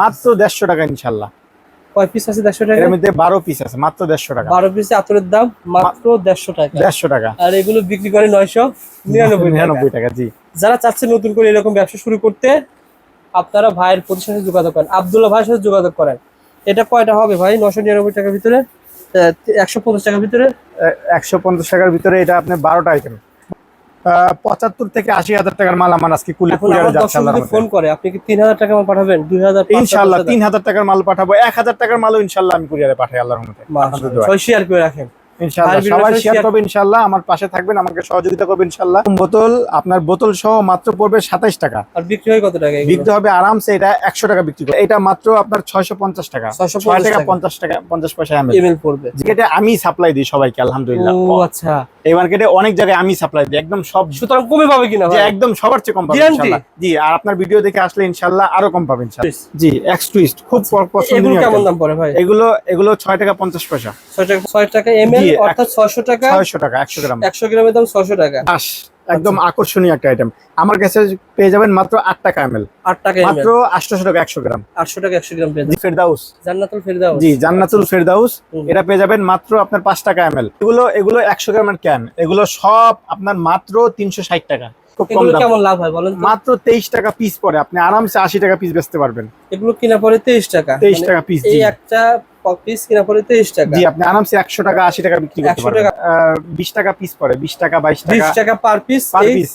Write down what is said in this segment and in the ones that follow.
মাত্র দেড়শো টাকা ইনশাল্লাহ। কয় পিস আছে দেড়শো টাকা? এর মধ্যে বারো পিস আছে মাত্র দেড়শো টাকা। বারো পিসে আতরের দাম মাত্র দেড়শো টাকা। দেড়শো টাকা। আর এগুলো বিক্রি করে নয়শো নিরানব্বই টাকা। নিরানব্বই টাকা জি। যারা চাচ্ছে নতুন করে এরকম ব্যবসা শুরু করতে আপনারা ভাইয়ের প্রতিষ্ঠানের সাথে যোগাযোগ করেন। আবদুল্লাহ ভাইয়ের সাথে যোগাযোগ করেন। এটা কয়টা হবে ভাই? নশো নিরানব্বই টাকার ভিতরে একশো পঞ্চাশ টাকার ভিতরে? একশো পঞ্চাশ টাকার ভিতরে এটা আপনার বারোটা আইটেম পঁচাত্তর থেকে আশি হাজার টাকার মাল আমার আজকে কুলি কুরিয়ারে যাচ্ছে। ফোন করে আপনি কি তিন হাজার টাকা পাঠাবেন? দুই হাজার ইনশাল্লাহ তিন হাজার টাকার মাল পাঠাবো এক হাজার টাকার মালও ইনশাল্লাহ আমি কুরিয়ারে পাঠাই আল্লাহর রহমতে। আপনাদের শেয়ার করে রাখেন। ইনশাল্লাহ সবাই শেয়ার করবে ইনশাল্লাহ আমার পাশে থাকবেন আমাকে সহযোগিতা করবে ইনশাল্লাহ বোতল আপনার বোতল সহ মাত্র পড়বে সাতাইশ টাকা। আর বিক্রি হয় কত টাকা বিক্রি হবে আরামসে এটা একশো টাকা বিক্রি করে। এটা মাত্র আপনার ছয়শো পঞ্চাশ টাকা। 650 টাকা টাকা। পঞ্চাশ টাকা পঞ্চাশ পয়সা আমি এমএল পড়বে। যেটা আমি সাপ্লাই দিই সবাইকে আলহামদুলিল্লাহ। ও আচ্ছা। এই মার্কেটে অনেক জায়গায় আমি সাপ্লাই দিই একদম সব সুতরাং কমে পাবে কিনা ভাই? একদম সবার চেয়ে কম Guarantee? জি আর আপনার ভিডিও দেখে আসলে ইনশাল্লাহ আরও কম পাবেন জি এক্স টুইস্ট খুব প- এগুলো কেমন দাম পড়ে ভাই? এগুলো এগুলো ছয় টাকা পঞ্চাশ পয়সা। ছয় টাকা ছয় টাকা এমএল অর্থাৎ টাকা। ছয়শো টাকা একশো গ্রাম। একশো গ্রামের দাম ছয়শো টাকা। আস একদম আকর্ষণীয় একটা আইটেম আমার কাছে পেয়ে যাবেন মাত্র আট টাকা এম আট টাকা মাত্র আটশোশো টাকা একশো গ্রাম। আটশো টাকা একশো গ্রাম পেয়ে ফেরদাউস। জান্নাতুল ফেরদাউস। জি জান্নাতুল ফেরদাউস। এটা পেয়ে যাবেন মাত্র আপনার পাঁচ টাকা এম এগুলো এগুলো একশো গ্রামের ক্যান এগুলো সব আপনার মাত্র তিনশো ষাট টাকা। খুব কম দাম। কেমন লাভ হয় বলেন মাত্র তেইশ টাকা পিস পরে আপনি আরামসে আশি টাকা পিস বেচতে পারবেন। এগুলো কিনা পরে তেইশ টাকা। তেইশ মানে টাকা পিস এই একটা পিস কিনা পড়ে তেইশ টাকা। জি আপনি আরামসে একশো টাকা আশি টাকা বিক্রি করতে 100 পারবেন। টাকা। বিশ টাকা পিস পরে বিশ টাকা বাইশ বিশ টাকা টাকা পার পিস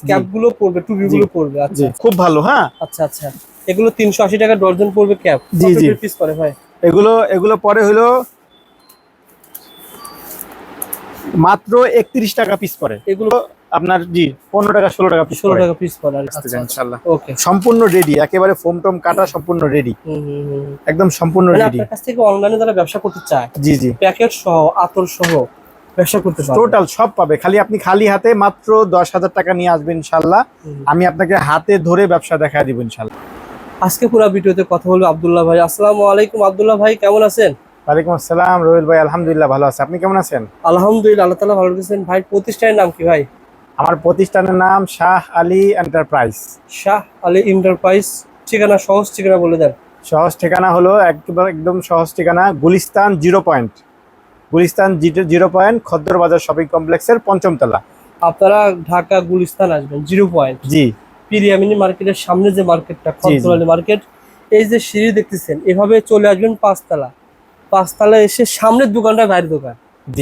ক্যাপগুলো পড়বে টুপি গুলো পড়বে আচ্ছা। খুব ভালো হ্যাঁ? আচ্ছা আচ্ছা। এগুলো তিনশো আশি টাকা ডর্জন পড়বে ক্যাপ জি, জি। পিস পড়ে ভাই? এগুলো এগুলো পরে হলো মাত্র একত্রিশ টাকা পিস পরে এগুলো আপনার জি পনেরো টাকা ষোলো টাকা পিস ষোলো টাকা পিস পড়ে আচ্ছা ইনশাল্লাহ ওকে সম্পূর্ণ রেডি একেবারে ফোম টোম কাটা সম্পূর্ণ রেডি একদম সম্পূর্ণ মানে রেডি কাছ থেকে অনলাইনে যারা ব্যবসা করতে চায় জি জি। প্যাকেট সহ আতর সহ ব্যবসা করতে টোটাল সব পাবে। খালি আপনি খালি হাতে মাত্র দশ হাজার টাকা নিয়ে আসবেন ইনশাল্লাহ আমি আপনাকে হাতে ধরে ব্যবসা দেখা দিব ইনশাল্লাহ আজকে পুরো ভিডিওতে কথা বলব আব্দুল্লাহ ভাই। আসসালামু আলাইকুম আব্দুল্লাহ ভাই কেমন আছেন? ওয়ালাইকুম আসসালাম রোহিল ভাই। আলহামদুলিল্লাহ ভালো আছে। আপনি কেমন আছেন? আলহামদুলিল্লাহ আল্লাহ তালা ভালো রেখেছেন। ভাই প্রতিষ্ঠানের নাম কি ভাই? আমার প্রতিষ্ঠানের নাম শাহ আলী এন্টারপ্রাইজ। শাহ আলী এন্টারপ্রাইজ ঠিকানা সহজ ঠিকানা বলে দেন। সহজ ঠিকানা হলো একবার একদম সহজ ঠিকানা Gulistan zero point. Gulistan zero point Khaddar Bazar shopping কমপ্লেক্সের পঞ্চম তলা আপনারা ঢাকা গুলিস্তান আসবেন জিরো পয়েন্ট। জি। পিরিয়ামিনি মার্কেটের সামনে যে মার্কেটটা। খরতলালি মার্কেট এই যে সিঁড়ি দেখতেছেন এভাবে চলে আসবেন পাঁচতলা। পাঁচতলা এসে সামনের দোকানটা বাইরের দোকান।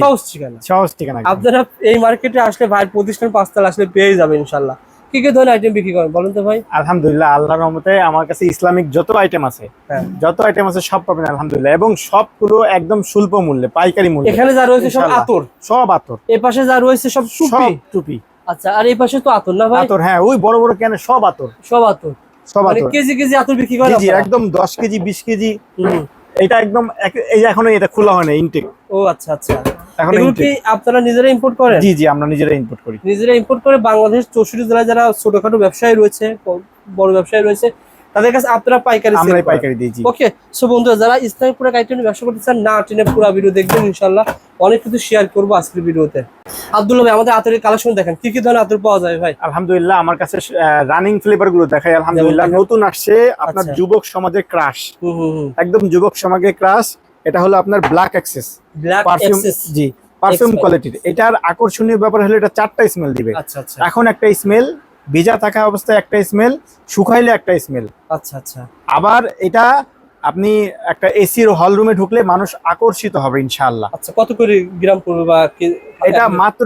সহজ ঠিকানা। সহজ ঠিকানা একদম। আপনারা এই মার্কেটে আসলে ভাইয়ের প্রতিষ্ঠান পাঁচতলা আসলে পেয়ে যাবেন ইনশাল্লাহ। কি কি ধরনের আইটেম বিক্রি করেন বলেন তো ভাই? আলহামদুলিল্লাহ আল্লাহর রহমতে আমার কাছে ইসলামিক যত আইটেম আছে হ্যাঁ। যত আইটেম আছে সব পাবেন আলহামদুলিল্লাহ এবং সবগুলো একদম স্বল্প মূল্যে পাইকারি মূল্যে। এখানে যা রয়েছে সব আতর? সব আতর। এ পাশে যা রয়েছে সব টুপি? টুপি। আচ্ছা আর এই পাশে তো আতর না ভাই? আতর হ্যাঁ ওই বড় বড় ক্যানে সব আতর। সব আতর। সব মানে আতর। কেজি কেজি আতর বিক্রি করেন জি একদম দশ কেজি বিশ কেজি। হুম। এটা একদম এই এখনও এটা খোলা হয় না ইনটেক ও আচ্ছা আচ্ছা। এখন কি আপনারা নিজেরা ইম্পোর্ট করেন? জি জি আমরা নিজেরা ইম্পোর্ট করি। নিজেরা ইম্পোর্ট করে বাংলাদেশ চৌষট্টি জেলায় যারা ছোটখাটো ব্যবসায়ী রয়েছে বড় ব্যবসায়ী রয়েছে তাদের কাছে আপনারা পাইকারি আমরাই। পাইকারি দিই জি। ওকে সো বন্ধুরা যারা ইসলামিক প্রোডাক্ট আইটেম ব্যবসা করতে চান না টেনে পুরো ভিডিও দেখবেন ইনশাআল্লাহ। অনেক কিছু শেয়ার করব আজকের ভিডিওতে। আব্দুল্লাহ ভাই আমাদের আতরের কালেকশন দেখেন কি কি ধরনের আতর পাওয়া যায় ভাই? আলহামদুলিল্লাহ আমার কাছে রানিং ফ্লেভারগুলো দেখাই আলহামদুলিল্লাহ নতুন আসছে আপনার আচ্ছা। যুবক সমাজের ক্রাশ একদম যুবক সমাজের ক্রাশ এটা হলো আপনার black access black perfume excess জি। পারফিউম। কোয়ালিটির এটার আকর্ষণীয় ব্যাপার হলো এটা চারটা স্মেল দিবে। আচ্ছা আচ্ছা। এখন একটা স্মেল ভিজা থাকা অবস্থায় একটা স্মেল শুকাইলে একটা স্মেল আচ্ছা আচ্ছা। আবার এটা আপনি একটা এসির হল রুমে ঢুকলে মানুষ আকর্ষিত হবে ইনশাআল্লাহ। আচ্ছা কত করে গ্রাম পড়বে বা এটা মাত্র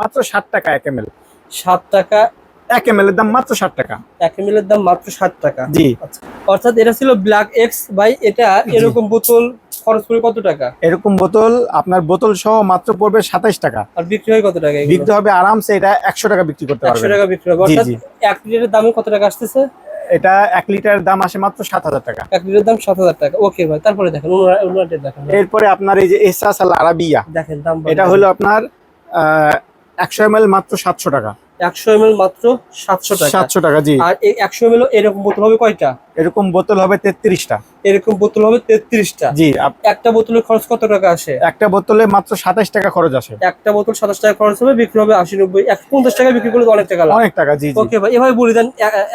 মাত্র ষাট টাকা এক এম এল। সাত টাকা। এক এম এর দাম মাত্র ষাট টাকা। এক এম এর দাম মাত্র ষাট টাকা। জি। আচ্ছা অর্থাৎ এটা ছিল ব্ল্যাক এক্স বাই এটা এরকম বোতল খরচ করে কত টাকা? এরকম বোতল আপনার বোতল সহ মাত্র পড়বে সাতাইশ টাকা। আর বিক্রি হয় কত টাকা বিক্রি হবে আরামসে এটা একশো টাকা বিক্রি করতে একশো পারবেন। টাকা বিক্রি হবে। অর্থাৎ এক লিটারের দামে কত টাকা আসতেছে? এটা এক লিটার দাম আসে মাত্র সাত হাজার টাকা। এক লিটার দাম সাত হাজার টাকা। ওকে ভাই তারপরে দেখেন দেখেন। এরপরে আপনার এই যে এসাস আল আরাবিয়া দেখেন দাম এটা হলো আপনার একশো এম এল মাত্র সাতশো টাকা। একশো এম মাত্র সাতশো টাকা। সাতশো টাকা জি। আর এই একশো এম এরকম বোতল হবে কয়টা? এরকম বোতল হবে তেত্রিশটা। এরকম বোতল হবে তেত্রিশটা। জি একটা বোতলের খরচ কত টাকা আসে? একটা বোতলে মাত্র সাতাশ টাকা খরচ আসে। একটা বোতল সাতাশ টাকা খরচ হবে বিক্রি হবে আশি নব্বই পঞ্চাশ টাকা বিক্রি করলে অনেক টাকা অনেক টাকা জি ওকে ভাই এভাবে বলে দেন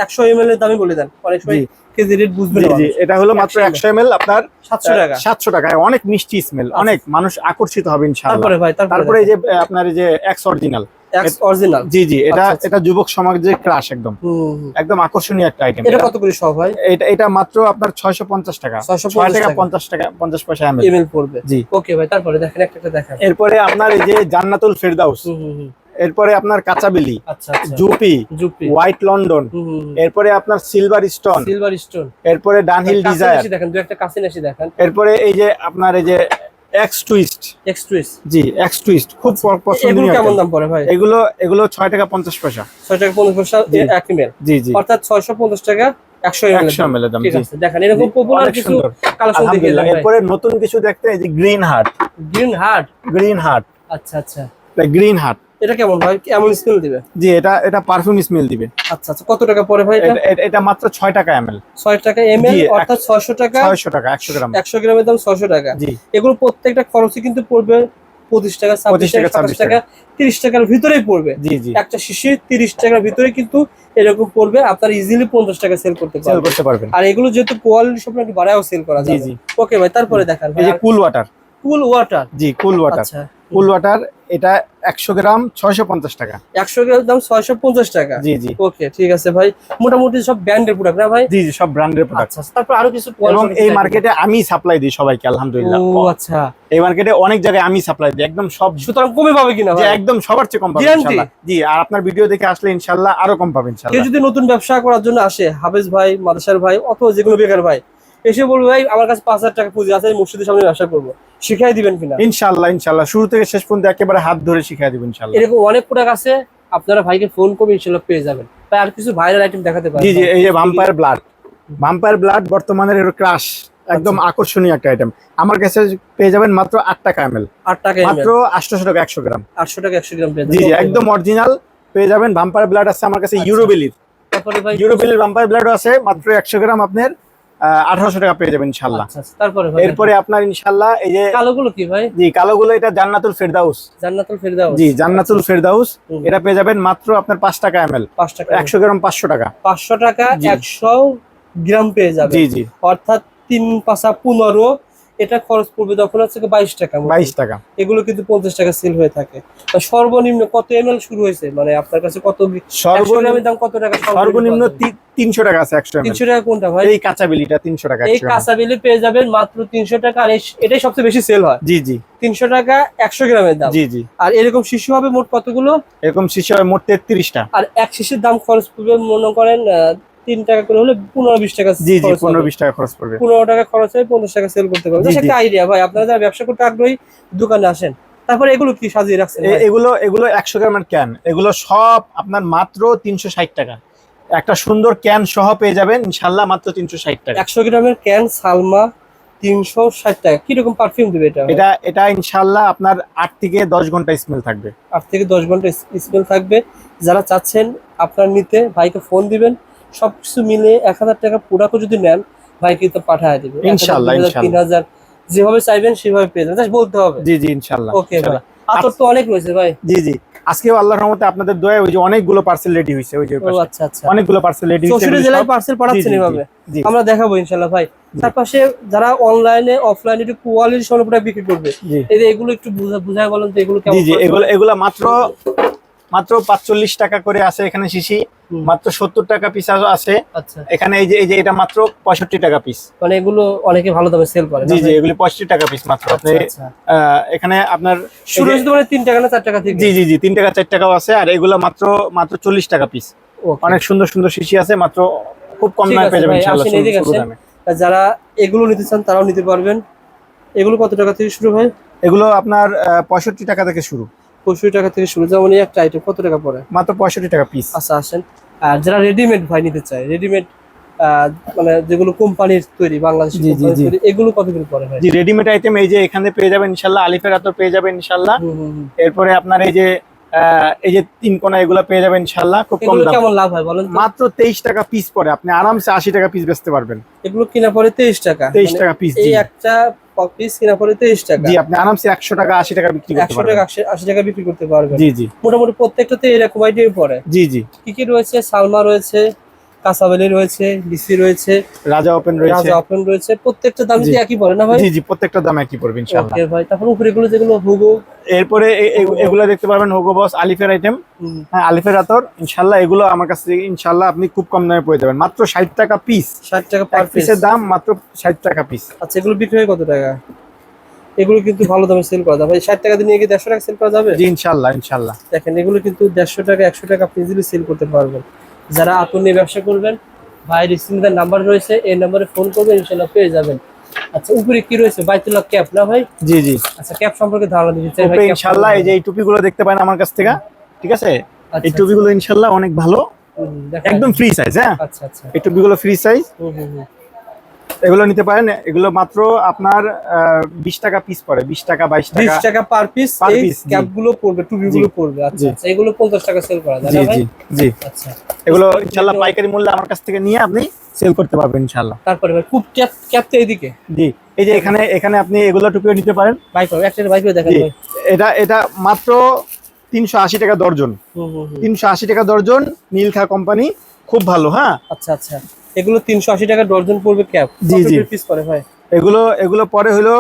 একশো এম এর দামই বলে দেন। অনেক সময় কেজি রেট বুঝবে জি এটা হলো মাত্র একশো এম আপনার সাতশো টাকা। সাতশো টাকা অনেক মিষ্টি স্মেল অনেক মানুষ আকর্ষিত হবে ইনশাআল্লাহ। তারপরে ভাই তারপরে তারপরে এই যে আপনার এই যে এক্স অরিজিনাল এক্স অরিজিনাল জি জি এটা আচ্ছা, আচ্ছা। এটা যুবক সমাজের ক্রাশ একদম। একদম আকর্ষণীয় একটা আইটেম এটা কত করে সব ভাই এটা এটা মাত্র আপনার টাকা। 650 টাকা টাকা। পঞ্চাশ টাকা পঞ্চাশ পয়সা এম এম পড়বে। জি। ওকে ভাই তারপরে দেখেন একটা একটা দেখেন। এরপরে আপনার এই যে জান্নাতুল ফেরদাউস। এরপরে আপনার কাঁচাবিলি আচ্ছা জুপি জুপি। হোয়াইট লন্ডন এরপরে আপনার সিলভার স্টোন সিলভার স্টোন এরপরে ডানহিল ডিজায়ার দেখেন একটা কাছে এসে দেখেন। এরপরে এই যে আপনার এই যে এক্স টুইস্ট এক্স টুইস্ট জি এক্স টুইস্ট খুব প- এগুলো কেমন দাম পড়ে ভাই? এগুলো এগুলো ছয় টাকা পঞ্চাশ পয়সা। ছয় টাকা পঞ্চাশ পয়সা এক এমএল জি জি। অর্থাৎ ছয়শো পঞ্চাশ টাকা একশো এমএল একশো এম দাম ঠিক আছে দেখেন এরকম পপুলার কিছু কালেকশন দেখে এরপরে নতুন কিছু দেখতে এই যে green heart green heart green heart আচ্ছা আচ্ছা। গ্রিন হার্ট এটা কেমন ভাই? এমন স্মেল দিবে? জি এটা এটা পারফিউম স্মেল দিবে। আচ্ছা আচ্ছা কত টাকা পড়ে ভাই এটা? এটা- মাত্র ছয় টাকা এম এল ছয় টাকা এমএল অর্থাৎ ছয়শো টাকা। ছয়শো টাকা একশো গ্রাম। একশো গ্রামের দাম ছয়শো টাকা। জি। এগুলো প্রত্যেকটা খরচই কিন্তু পড়বে পঁচিশ টাকা ছাব্বিশ 25 টাকা, টাকা ছাব্বিশ 26 টাকা। তিরিশ টাকার ভিতরেই পড়বে। জি জি। একটা শিশির তিরিশ টাকার ভিতরে কিন্তু এরকম পড়বে। আপনার ইজিলি পঞ্চাশ টাকা সেল করতে সেল পারবেন। করতে পারবেন। আর এগুলো যেহেতু কোয়ালিটি সব একটু বাড়ায়ও সেল করা জি যাবে। জি। ওকে ভাই তারপরে দেখান এই যে কুল ওয়াটার কুল ওয়াটার? জি কুল ওয়াটার। আচ্ছা। কুল ওয়াটার এটা একশো গ্রাম ছয়শো পঞ্চাশ টাকা। একশো গ্রাম দাম ছয়শো পঞ্চাশ টাকা? জি জি। ওকে ঠিক আছে ভাই। মোটামুটি সব ব্র্যান্ডের প্রোডাক্ট না ভাই? জি জি সব ব্র্যান্ডের প্রোডাক্ট আচ্ছা তারপর আরও কিছু এবং এই মার্কেটে আমি সাপ্লাই দিই সবাইকে আলহামদুলিল্লাহ। ও আচ্ছা। এই মার্কেটে অনেক জায়গায় আমি সাপ্লাই দিই একদম সব সুতরাং কমে পাবে কিনা ভাই? একদম সবার চেয়ে কম Guarantee? ইনশাআল্লাহ জি আর আপনার ভিডিও দেখে আসলে ইনশাআল্লাহ আরও কম পাবেন কেউ যদি নতুন ব্যবসা করার জন্য আসে হাফেজ ভাই মাদাসার ভাই অথবা যে কোনো বেকার ভাই এসে বলবে ভাই আমার কাছে পাঁচ হাজার টাকা পুঁজি আছে মসজিদের সামনে ব্যবসা করব। শিখাই দিবেন কিনা? ইনশাআল্লাহ ইনশাআল্লাহ। শুরু থেকে শেষ পর্যন্ত একেবারে হাত ধরে শিখিয়ে দিব ইনশাআল্লাহ। এরকম অনেক প্রোডাক্ট আছে আপনারা ভাইকে ফোন করবে ইনশাল্লাহ পেয়ে যাবেন। তাই আর কিছু ভাইরাল আইটেম দেখাতে পারেন জি জি এই যে ভাম্পায়ার ব্লাড ভাম্পায়ার ব্লাড বর্তমানের এর ক্রাশ একদম আচ্ছা। আকর্ষণীয় একটা আইটেম আমার কাছে পেয়ে যাবেন মাত্র আট টাকা এম আট টাকা মাত্র আটশোশো টাকা একশো গ্রাম। আটশো টাকা একশো গ্রাম পেয়ে জি জি একদম অরিজিনাল পেয়ে যাবেন। ভাম্পায়ার ব্লাড আছে আমার কাছে। ইউরোবেলির তারপরে ভাই ইউরোবেলির ভাম্পায়ার ব্লাডও আছে মাত্র একশো গ্রাম আপনার। আঠারোশো টাকা পেয়ে যাবেন ইনশাল্লাহ। আচ্ছা আচ্ছা, তারপরে এরপরে আপনার ইনশাল্লাহ এই যে কালোগুলো কি ভাই? জি কালোগুলো এটা জান্নাতুল ফেরদাউস। জান্নাতুল ফেরদাউস। জি জান্নাতুল ফেরদাউস। এটা পেয়ে যাবেন মাত্র আপনার পাঁচ টাকা এম এল পাঁচ টাকা একশো গ্রাম পাঁচশো টাকা। পাঁচশো টাকা একশো গ্রাম পেয়ে যাবে জি জি। অর্থাৎ তিন পাঁচা পনেরো এটা খরচ পড়বে তখন হচ্ছে বাইশ টাকা। বাইশ টাকা। এগুলো কিন্তু পঞ্চাশ টাকা সেল হয়ে থাকে। তা সর্বনিম্ন কত এম শুরু হয়েছে? মানে আপনার কাছে কত সর্বনিম্ন দাম কত টাকা সর্বনিম্ন তিনশো টাকা আছে একশো এম তিনশো টাকা কোনটা ভাই? এই কাঁচা বিলিটা তিনশো টাকা এই 100 কাঁচা বিলে পেয়ে যাবেন মাত্র তিনশো টাকা আর এটাই সবচেয়ে বেশি সেল হয়। জি জি। তিনশো টাকা একশো গ্রামের দাম। জি জি। আর এরকম শিশু হবে মোট কতগুলো? এরকম শিশু হবে মোট তেত্রিশটা। আর এক শিশুর দাম খরচ পড়বে মনে করেন তিন টাকা করে হলে পনেরো বিশ টাকা জি জি পনেরো বিশ টাকা খরচ পড়বে। পনেরো টাকা খরচ হয় পঞ্চাশ টাকা সেল করতে পারবে। জি, একটা আইডিয়া ভাই। আপনারা যারা ব্যবসা করতে আগ্রহী দোকানে আসেন। তারপরে এগুলো কি সাজিয়ে রাখছেন এগুলো এগুলো একশো গ্রামের ক্যান এগুলো সব আপনার মাত্র তিনশো ষাট টাকা। একটা সুন্দর ক্যান সহ পেয়ে যাবেন ইনশাল্লাহ মাত্র তিনশো ষাট টাকা। একশো গ্রামের ক্যান সালমা তিনশো ষাট টাকা। কীরকম পারফিউম দেবে এটা এটা এটা ইনশাল্লাহ আপনার আট থেকে দশ ঘণ্টা স্মেল থাকবে। আট থেকে দশ ঘণ্টা স্মেল থাকবে। যারা চাচ্ছেন আপনার নিতে ভাইকে ফোন দিবেন। সবকিছু মিলে এক হাজার টাকা পুরাকো যদি নেন ভাই কিন্তু পাঠায় দেবে। ইনশাআল্লাহ, তিন হাজার যেভাবে চাইবেন সেভাবে পেয়ে যাবেন। বলতে হবে। জি জি ইনশাল্লাহ ওকে ভাই। আতর তো অনেক রয়েছে ভাই। জি জি। আজকেও আল্লাহর রহমতে আপনাদের দয়া ওই যে অনেকগুলো পার্সেল রেডি হয়েছে ওই যে আচ্ছা আচ্ছা। অনেকগুলো পার্সেল রেডি হয়েছে চৌষট্টি জেলায় পার্সেল পাঠাচ্ছেন এভাবে? আমরা দেখাবো ইনশাল্লাহ ভাই। তার পাশে যারা অনলাইনে অফলাইনে একটু কোয়ালিটি প্রোডাক্ট বিক্রি করবে এই যে এগুলো একটু বুঝা বুঝায় বলেন তো এগুলো কেমন জি জি এগুলো এগুলো মাত্র মাত্র পাঁচচল্লিশ টাকা করে আছে এখানে শিশি। মাত্র সত্তর টাকা পিস আছে। আচ্ছা। এখানে এই যে এই যে এটা মাত্র পঁয়ষট্টি টাকা পিস মানে এগুলো অনেকে ভালো দামে সেল করে জি জি? এগুলি পঁয়ষট্টি টাকা পিস মাত্র। আপনি আচ্ছা, আচ্ছা। এখানে আপনার শুরু মানে তিন টাকা না চার টাকা থেকে? জি জি জি তিন টাকা চার টাকাও আছে আর এগুলো মাত্র মাত্র চল্লিশ টাকা পিস. অনেক সুন্দর সুন্দর শিশি আছে মাত্র খুব কম দামে পেয়ে যাবেন ইনশাআল্লাহ যারা এগুলো নিতে চান তারাও নিতে পারবেন। এগুলো কত টাকা থেকে শুরু হয়? এগুলো আপনার পঁয়ষট্টি টাকা থেকে শুরু। পঁয়ষট্টি টাকা থেকে শুরু। যেমন এই একটা আইটেম কত টাকা পড়ে? মাত্র পঁয়ষট্টি টাকা পিস আচ্ছা আসেন। আর যারা রেডিমেড ভাই নিতে চায় রেডিমেড মানে যেগুলো কোম্পানির তৈরি বাংলাদেশি। তৈরি এগুলো কত করে পড়ে ভাই? জি রেডিমেড আইটেম এই যে এখানে পেয়ে যাবেন ইনশাল্লাহ আলিফের আতর পেয়ে যাবেন ইনশাল্লাহ। এরপরে আপনার এই যে এই যে তিন কোনা এগুলো পেয়ে যাবেন ইনশাল্লাহ খুব কম দাম। কেমন লাভ হয় বলেন মাত্র তেইশ টাকা পিস পরে আপনি আরামসে আশি টাকা পিস বেচতে পারবেন। এগুলো কিনা পরে তেইশ টাকা। তেইশ মানে টাকা পিস এই একটা পিস কিনা পরে তেইশ টাকা। জি আপনি আরামসে একশো টাকা আশি টাকা বিক্রি একশো টাকা আশি- আশি টাকা বিক্রি করতে পারবেন। জি জি। মোটামুটি প্রত্যেকটাতে এরকম আইটেম পড়ে। জি জি। কি কি রয়েছে? সালমা রয়েছে কাসাবেলি রয়েছে ডিসি রয়েছে রাজা ওপেন রয়েছে। রাজা ওপেন রয়েছে প্রত্যেকটা দাম কি একই পড়ে না ভাই? জি জি প্রত্যেকটা দাম একই পড়বে ইনশাল্লাহ ওকে ভাই তারপর উপরে এগুলো যেগুলো হুগো এরপরে এগুলো দেখতে পারবেন হোগো বস আলিফের আইটেম হ্যাঁ আলিফের আতর। ইনশাল্লাহ এগুলো আমার কাছ থেকে ইনশাল্লাহ আপনি খুব কম দামে পেয়ে যাবেন। মাত্র ষাট টাকা পিস ষাট টাকা পার পিস পিসের দাম মাত্র ষাট টাকা পিস আচ্ছা এগুলো বিক্রি হয় কত টাকা? এগুলো কিন্তু ভালো দামে সেল করা যাবে ভাই ষাট টাকা দিয়ে কি দেড়শো টাকা সেল করা যাবে? জি ইনশাল্লাহ ইনশাল্লাহ দেখেন এগুলো কিন্তু দেড়শো টাকা একশো টাকা আপনি ইজিলি সেল করতে পারবেন। যারা আপন নিয়ে ব্যবসা করবেন ভাইয়ের স্ক্রিনের নাম্বার রয়েছে এই নাম্বারে ফোন করবেন ইনশাল্লাহ পেয়ে যাবেন। আচ্ছা উপরে কি রয়েছে? বাইতুল্লাহ ক্যাপ না ভাই? জি জি। আচ্ছা ক্যাপ সম্পর্কে ধারণা দিতে চাই ভাই ওপরে ইনশাল্লাহ এই যে এই টুপিগুলো দেখতে পারেন আমার কাছ থেকে ঠিক আছে? আচ্ছা, এই টুপিগুলো ইনশাল্লাহ অনেক ভালো। একদম ফ্রি সাইজ হ্যাঁ? আচ্ছা আচ্ছা। এই টুপিগুলো ফ্রি সাইজ হুম, হুম। এগুলো নিতে পারেন। এগুলো মাত্র আপনার বিশ টাকা পিস পড়ে। বিশ টাকা বাইশ বিশ টাকা টাকা পার পিস piece, জি। ক্যাপগুলো পড়বে টুপি গুলো পড়বে। আচ্ছা আচ্ছা এগুলো পঞ্চাশ টাকা সেল করা যায় জি জি আচ্ছা। এগুলো ইনশাল্লাহ পাইকারি মূল্যে আমার কাছ থেকে নিয়ে আপনি সেল করতে পারবেন ইনশাল্লাহ তারপরে খুব ক্যাপ ক্যাপ তো এইদিকে। জি এই যে এখানে এখানে আপনি এগুলো টুপিও নিতে পারেন। বাইক একটা বাইক দেখেন জি ভাই। এটা এটা মাত্র তিনশো আশি টাকা দর্জন। তিনশো আশি টাকা দর্জন নীলখা কোম্পানি খুব ভালো হ্যাঁ? আচ্ছা আচ্ছা। এগুলো তিনশো আশি টাকা ডর্জন পড়বে ক্যাপ জি, জি। পিস করে ভাই? এগুলো এগুলো পরে হলো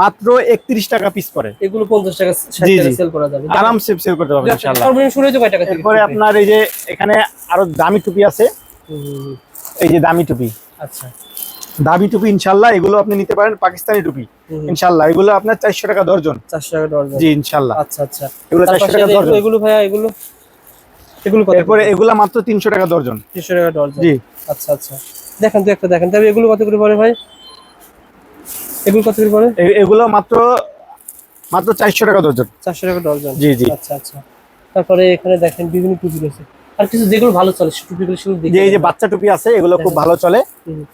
মাত্র একত্রিশ টাকা পিস পরে এগুলো পঞ্চাশ টাকা। সেল করা যাবে। আরামসে সেল করতে পারবেন ইনশাল্লাহ সর্বনিম্ন শুরু হয়েছে কয় টাকা থেকে টুপি? আপনার এই যে এখানে আরও দামি টুপি আছে। এই যে দামি টুপি। আচ্ছা। দামি টুপি ইনশাল্লাহ এগুলো আপনি নিতে পারেন পাকিস্তানি টুপি। ইনশাল্লাহ এগুলো আপনার চারশো টাকা দর্জন চারশো টাকা ডর্জন। জি ইনশাল্লাহ আচ্ছা আচ্ছা। এগুলো তার চারশো পাশে টাকা যে দর্জন এগুলো ভাইয়া এগুলো? এগুলো এরপরে এগুলো মাত্র তিনশো টাকা দর্জন। তিনশো টাকা ডর্জন জি। আচ্ছা আচ্ছা। দেখেন তো একটা দেখেন। তবে এগুলো কত করে পড়ে ভাই? এগুলো কত করে পড়ে? এগুলো মাত্র মাত্র চারশো টাকা দর্জন। চারশো টাকা ডর্জন জি জি। আচ্ছা আচ্ছা। তারপরে এখানে দেখেন বিভিন্ন টুপি রয়েছে। আর কিছু যেগুলো ভালো চলে টুপিগুলো যে এই যে বাচ্চা টুপি আছে এগুলো খুব ভালো চলে।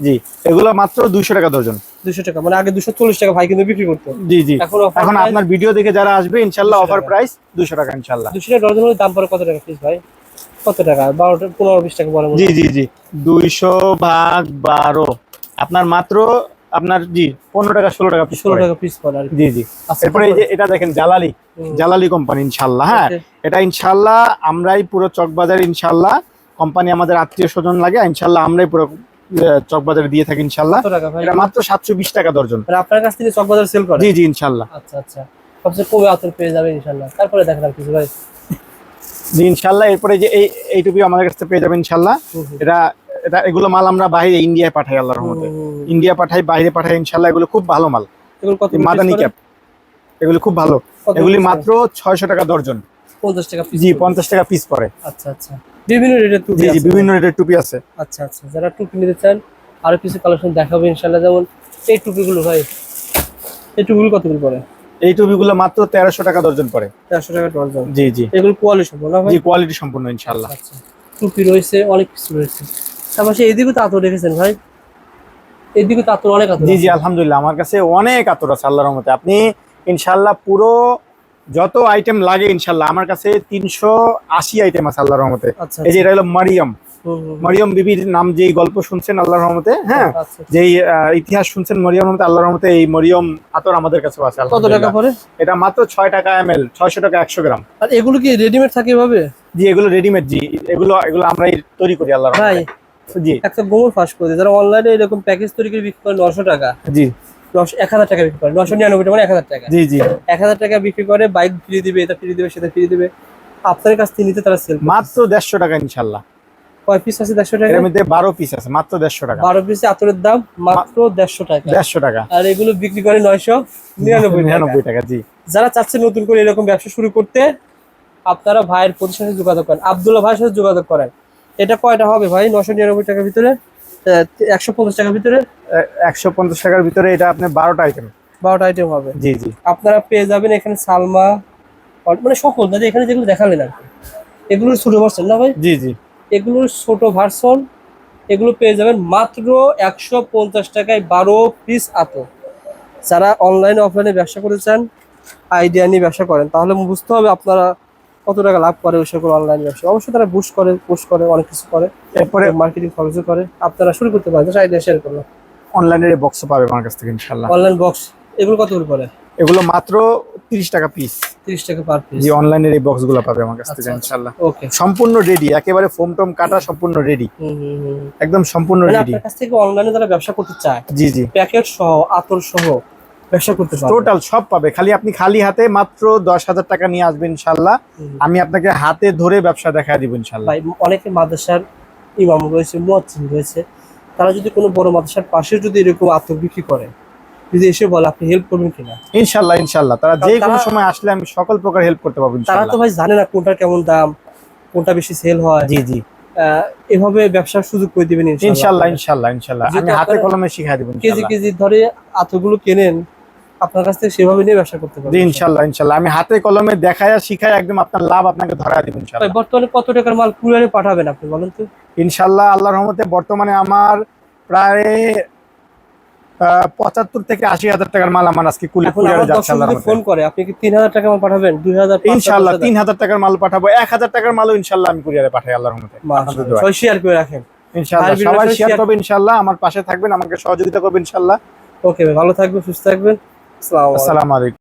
জি। এগুলো মাত্র দুইশো টাকা দর্জন। দুশো টাকা। মানে আগে দুশো চল্লিশ টাকা ভাই কিন্তু বিক্রি করতো। জি জি। এখন আপনার ভিডিও দেখে যারা আসবে ইনশাল্লাহ 200 অফার প্রাইস দুশো টাকা ইনশাল্লাহ। দুশো টাকা দাম পড়ে কত টাকা পিস ভাই? কত টাকা? বারোটা পনেরো বিশ টাকা বলে জি জি জি। দুইশো ভাগ বারো। আপনার মাত্র আপনার জি পনেরো টাকা ষোলো টাকা ষোলো টাকা পিস পড়ে জি জি। এরপরে এই যে এটা দেখেন জালালি। জালালি কোম্পানি ইনশাল্লাহ হ্যাঁ। এটা ইনশাল্লাহ আমরাই পুরো চকবাজার ইনশাল্লাহ কোম্পানি আমাদের আত্মীয় স্বজন লাগে ইনশাল্লাহ আমরাই পুরো চকবাজারে দিয়ে থাকি ইনশাল্লাহ এটা মাত্র সাতশো বিশ টাকা দর্জন। মানে আপনার কাছ থেকে চকবাজার সেল করে? জি জি ইনশাল্লাহ আচ্ছা আচ্ছা। সবচেয়ে কমে আতর পেয়ে যাবে ইনশাল্লাহ তারপরে দেখেন কিছু ভাই। জি ইনশাল্লাহ এরপরে যে এই এই টুপি আমাদের কাছে পেয়ে যাবেন ইনশাল্লাহ। এটা এটা এগুলো মাল আমরা বাইরে ইন্ডিয়ায় পাঠাই আল্লাহর রহমতে। হুম, হুম, হুম। ইন্ডিয়া পাঠাই বাইরে পাঠাই ইনশাল্লাহ এগুলো খুব ভালো মাল। মাদানি ক্যাপ। এগুলো খুব ভালো। এগুলি মাত্র ছয়শো টাকা দর্জন? পঞ্চাশ টাকা জি পঞ্চাশ টাকা পিস পড়ে আচ্ছা আচ্ছা। বিভিন্ন রেটের টুপি জি। বিভিন্ন রেটের টুপি আছে। আচ্ছা আচ্ছা। যারা টুপি নিতে চান আরও কিছু কালেকশন দেখাবো ইনশাল্লাহ। যেমন এই টুপিগুলো ভাই এই টুপিগুলো কত করে পড়ে? এই টুপিগুলো মাত্র তেরোশো টাকা দর্জন পড়ে চারশো টাকা ডর্জন জি জি। এগুলো কোয়ালিটি সম্পূর্ণ ভাই? জি কোয়ালিটি সম্পূর্ণ ইনশাল্লাহ আচ্ছা টুপি রয়েছে অনেক কিছু রয়েছে। তার পাশে এদিকে তো আতর রেখেছেন ভাই? এদিকে তো আতর অনেক আতর জি জি আলহামদুলিল্লাহ আমার কাছে অনেক আতর আছে আল্লাহর রহমতে। আপনি ইনশাল্লাহ পুরো যত আইটেম লাগে ইনশাল্লাহ আমার কাছে তিনশো আশি আইটেম আছে আল্লাহর রহমতে। আচ্ছা এই যে এটা হলো মারিয়াম। মরিয়ম বিবির নাম যেই গল্প শুনছেন আল্লাহর রহমতে হ্যাঁ? আচ্ছা যেই ইতিহাস শুনছেন মরিয়ম রহমতে আল্লাহর রহমতে এই মরিয়ম আতর আমাদের কাছে আছে কত টাকা। পড়ে এটা মাত্র ছয় টাকা এম এল ছয়শো টাকা একশো গ্রাম। আর এগুলো কি রেডিমেড থাকে এভাবে? জি এগুলো রেডিমেড জি। এগুলো এগুলো আমরাই তৈরি করি আল্লাহর ভাই জি। একটা ফাঁস করে যারা অনলাইনে এরকম প্যাকেজ তৈরি করে বিক্রি করে নশো টাকা জি। এক হাজার টাকা বিক্রি করে নশো নিরানব্বই টাকা মানে এক হাজার টাকা। জি জি। এক হাজার টাকা বিক্রি করে বাইক ফ্রি দিবে এটা ফ্রি দিবে সেটা ফ্রি দিবে। আপনার কাছ থেকে নিতে তারা সেল মাত্র দেড়শো টাকা ইনশাল্লাহ। কয় পিস আছে? দেড়শো টাকা? এর মধ্যে বারো পিস আছে মাত্র দেড়শো টাকা। বারো পিসে আতরের দাম মাত্র দেড়শো টাকা। দেড়শো টাকা। আর এগুলো বিক্রি করে নয়শো নিরানব্বই টাকা। নিরানব্বই টাকা জি। যারা চাচ্ছে নতুন করে এরকম ব্যবসা শুরু করতে আপনারা ভাইয়ের প্রতিষ্ঠানের সাথে যোগাযোগ করেন। আবদুল্লাহ ভাইয়ের সাথে যোগাযোগ করেন। এটা কয়টা হবে ভাই? নশো নিরানব্বই টাকার ভিতরে একশো পঞ্চাশ টাকার ভিতরে? একশো পঞ্চাশ টাকার ভিতরে এটা আপনি বারোটা আইটেম বারোটা আইটেম হবে। জি জি। আপনারা পেয়ে যাবেন এখানে সালমা মানে সকল দাদা এখানে যেগুলো দেখালেন আর কি। এগুলোর ছোট ভার্সন না ভাই? জি জি। এগুলোর ছোট ভার্সন এগুলো পেয়ে যাবেন মাত্র একশো পঞ্চাশ টাকায় বারো পিস আতো যারা অনলাইন অফলাইনে ব্যবসা করতে চান আইডিয়া নিয়ে ব্যবসা করেন তাহলে বুঝতে হবে আপনারা কত টাকা লাভ করে ওই সকল অনলাইন ব্যবসা। অবশ্যই তারা বুস্ট করে পোস্ট করে অনেক কিছু করে। এরপরে মার্কেটিং খরচও করে। আপনারা শুরু করতে পারেন আইডিয়া শেয়ার করল অনলাইনের বক্স পাবে আমার কাছ থেকে ইনশাল্লাহ অনলাইন বক্স এগুলো কত করে পড়ে? এগুলো মাত্র তিরিশ টাকা পিস তিরিশ টাকা পার পিস জি অনলাইনের এই বক্সগুলো পাবে আমার কাছ থেকে আচ্ছা, আচ্ছা। ওকে সম্পূর্ণ রেডি একেবারে ফোম টোম কাটা সম্পূর্ণ রেডি একদম সম্পূর্ণ মানে রেডি আপনার কাছ থেকে অনলাইনে যারা ব্যবসা করতে চায় জি জি। প্যাকেট সহ আতর সহ ব্যবসা করতে পারবে। টোটাল সব পাবে। খালি আপনি খালি হাতে মাত্র দশ হাজার টাকা নিয়ে আসবেন ইনশাল্লাহ। আমি আপনাকে হাতে ধরে ব্যবসা দেখা দিব ইনশাল্লাহ। ভাই অনেকে মাদ্রাসার ইমাম রয়েছে মুয়াজ্জিন রয়েছে। তারা যদি কোনো বড় মাদ্রাসার পাশে যদি এরকম আতর বিক্রি করে যদি এসে বলে আপনি হেল্প করবেন কিনা। ইনশাল্লাহ ইনশাল্লাহ। তারা যে কোনো সময় আসলে আমি সকল প্রকার হেল্প করতে পারব তারা তো ভাই জানে না কোনটার কেমন দাম কোনটা বেশি সেল হয়। জি জি। এভাবে ব্যবসার সুযোগ করে দিবেন ইনশাল্লাহ ইনশাল্লাহ ইনশাল্লাহ আমি হাতে কলমে শিখাই দেবো কেজি কেজি ধরে আতরগুলো কেনেন আপনার কাছ থেকে সেভাবে নিয়ে ব্যবসা করতে পারবেন। ইনশাল্লাহ ইনশাল্লাহ। আমি হাতে কলমে দেখায় শিখাই একদম আপনার লাভ আপনাকে ধরা দিব ভাই ইনশাল্লাহ বর্তমানে কত টাকার মাল কুরিয়ারে পাঠাবেন আপনি বলেন তো? ইনশাল্লাহ আল্লাহর রহমতে বর্তমানে আমার প্রায় পঁচাত্তর থেকে আশি হাজার টাকার মাল আমার আজকে কুলি ফোন করে আপনি কি তিন হাজার টাকা মাল পাঠাবেন? দুই হাজার ইনশাল্লাহ তিন হাজার টাকার মাল পাঠাবো এক হাজার টাকার মালও ইনশাল্লাহ আমি কুরিয়ারে পাঠাই আল্লাহর। সবাই শেয়ার করে রাখেন। ইনশাল্লাহ সবাই ভিডিওটা শেয়ার করবে ইনশাল্লাহ আমার পাশে থাকবেন আমাকে সহযোগিতা করবে ইনশাল্লাহ ওকে ভালো থাকবেন সুস্থ থাকবেন। আসসালামু আলাইকুম।